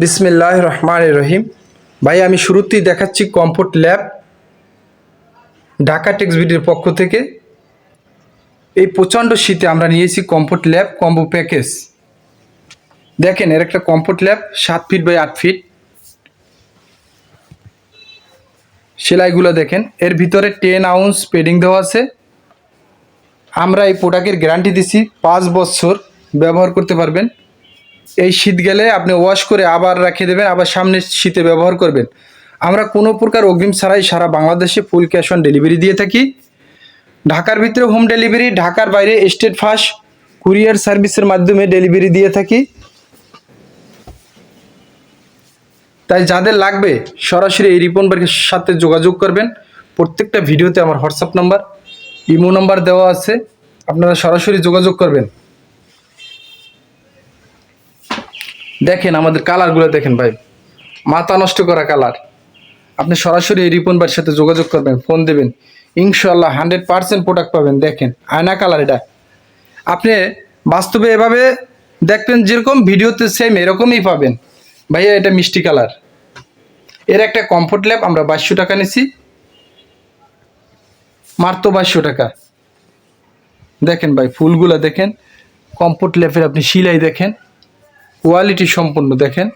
বিসমিল্লাহ রহমান রহিম ভাই, আমি শুরুতেই দেখাচ্ছি কমফোর্ট ল্যাব ঢাকা টেক্সবিডির পক্ষ থেকে। এই প্রচণ্ড শীতে আমরা নিয়েছি কমফোর্ট ল্যাব কম্বো প্যাকেজ দেখেন, এর একটা কমফোর্ট ল্যাব সাত ফিট বাই আট ফিট সেলাইগুলো দেখেন, এর ভিতরে টেন আউন্স পেডিং দেওয়া আছে। আমরা এই প্রোডাক্টের গ্যারান্টি দিছি, পাঁচ বছর ব্যবহার করতে পারবেন। এই শীত গেলে আপনি ওয়াশ করে আবার রেখে দেবেন, আবার সামনের শীতে ব্যবহার করবেন। আমরা কোনো প্রকার অগ্রিম ছাড়াই সারা বাংলাদেশে ফুল ক্যাশ অন ডেলিভারি দিয়ে থাকি। ঢাকার ভিতরে হোম ডেলিভারি ঢাকার বাইরে স্টেট ফাস্ট কুরিয়ার সার্ভিসের মাধ্যমে ডেলিভারি দিয়ে থাকি। তাই যাদের লাগবে সরাসরি এই রিপন বার্গের সাথে যোগাযোগ করবেন। প্রত্যেকটা ভিডিওতে আমার হোয়াটসঅ্যাপ নাম্বার ইমো নাম্বার দেওয়া আছে। আপনারা সরাসরি যোগাযোগ করবেন। দেখেন আমাদের কালারগুলো দেখেন ভাই। মাথা নষ্ট করা কালার আপনি সরাসরি রিপন ভাইয়ের সাথে যোগাযোগ করবেন ফোন দেবেন। ইনশাল্লাহ হান্ড্রেড পার্সেন্ট প্রোডাক্ট পাবেন, দেখেন। আয়না কালার এটা। আপনি বাস্তবে এভাবে দেখবেন যেরকম, ভিডিওতে সেম এরকমই পাবেন। ভাইয়া, এটা মিষ্টি কালারের একটা কমফোর্ট ল্যাব আমরা বাইশশো টাকা নিছি। মাত্র বাইশশো টাকা। দেখেন ভাই, ফুলগুলো দেখেন। কমফোর্ট ল্যাবের আপনি সিলাই দেখেন। কোয়ালিটি সম্পূর্ণ, দেখেন।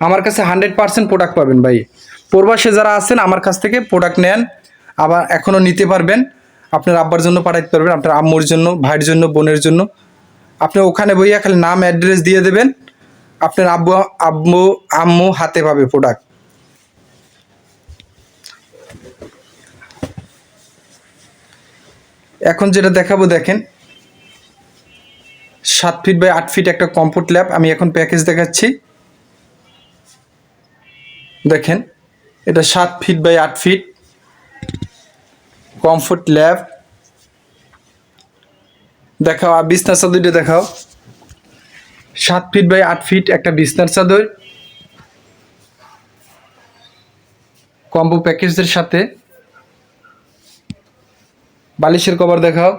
আমার কাছে হান্ড্রেড পার্সেন্ট প্রোডাক্ট পাবেন ভাই। প্রবাসে যারা আছেন, আমার কাছ থেকে প্রোডাক্ট নেন, আবার এখনও নিতে পারবেন। আপনার আব্বার জন্য পাঠাইতে পারবেন, আপনার আম্মুর জন্য, ভাইয়ের জন্য, বোনের জন্য। আপনি ওখানে বইয়া খালি নাম অ্যাড্রেস দিয়ে দেবেন। আপনার আব্বু আব্বু আম্মু হাতে পাবে প্রোডাক্ট এখন যেটা দেখাবো, দেখেন। সাত ফিট বাই আট ফিট একটা কমফোর্ট ল্যাব আমি এখন প্যাকেজ দেখাচ্ছি। দেখেন, এটা সাত ফিট বাই আট ফিট কমফোর্ট ল্যাব দেখাও, আর বিছনার চাদরটা দেখাও। সাত ফিট বাই আট ফিট একটা বিছনার চাদর। কম্বো প্যাকেজের সাথে। বালিশের কভার দেখাও।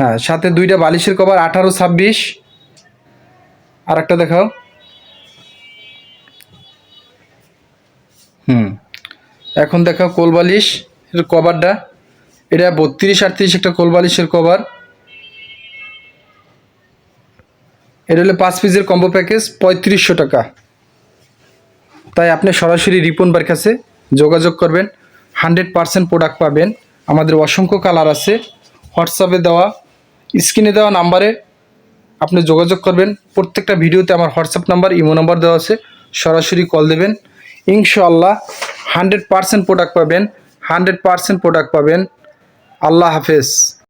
হ্যাঁ সাথে দুইটা বালিশের কভার, আঠারো, ছাব্বিশ। আর একটা দেখাও। হুম, এখন দেখাও কোল বালিশ কভারটা। এটা বত্রিশ, আটত্রিশ একটা কোল বালিশের কভার। এটা হলো পাঁচ পিসের কম্বো প্যাকেজ পঁয়ত্রিশশো টাকা। তাই আপনি সরাসরি রিপনবার কাছে যোগাযোগ করবেন। হান্ড্রেড পারসেন্ট প্রোডাক্ট পাবেন। আমাদের অসংখ্য কালার আছে। হোয়াটসঅ্যাপে দেওয়া। স্ক্রিনে দেওয়া নাম্বারে আপনি যোগাযোগ করবেন। প্রত্যেকটা ভিডিওতে আমার হোয়াটসঅ্যাপ নাম্বার, ইমো নাম্বার দেওয়া আছে। সরাসরি কল দেবেন। ইনশাআল্লাহ হান্ড্রেড পারসেন্ট প্রোডাক্ট পাবেন। হান্ড্রেড পারসেন্ট প্রোডাক্ট পাবেন। আল্লাহ হাফেজ।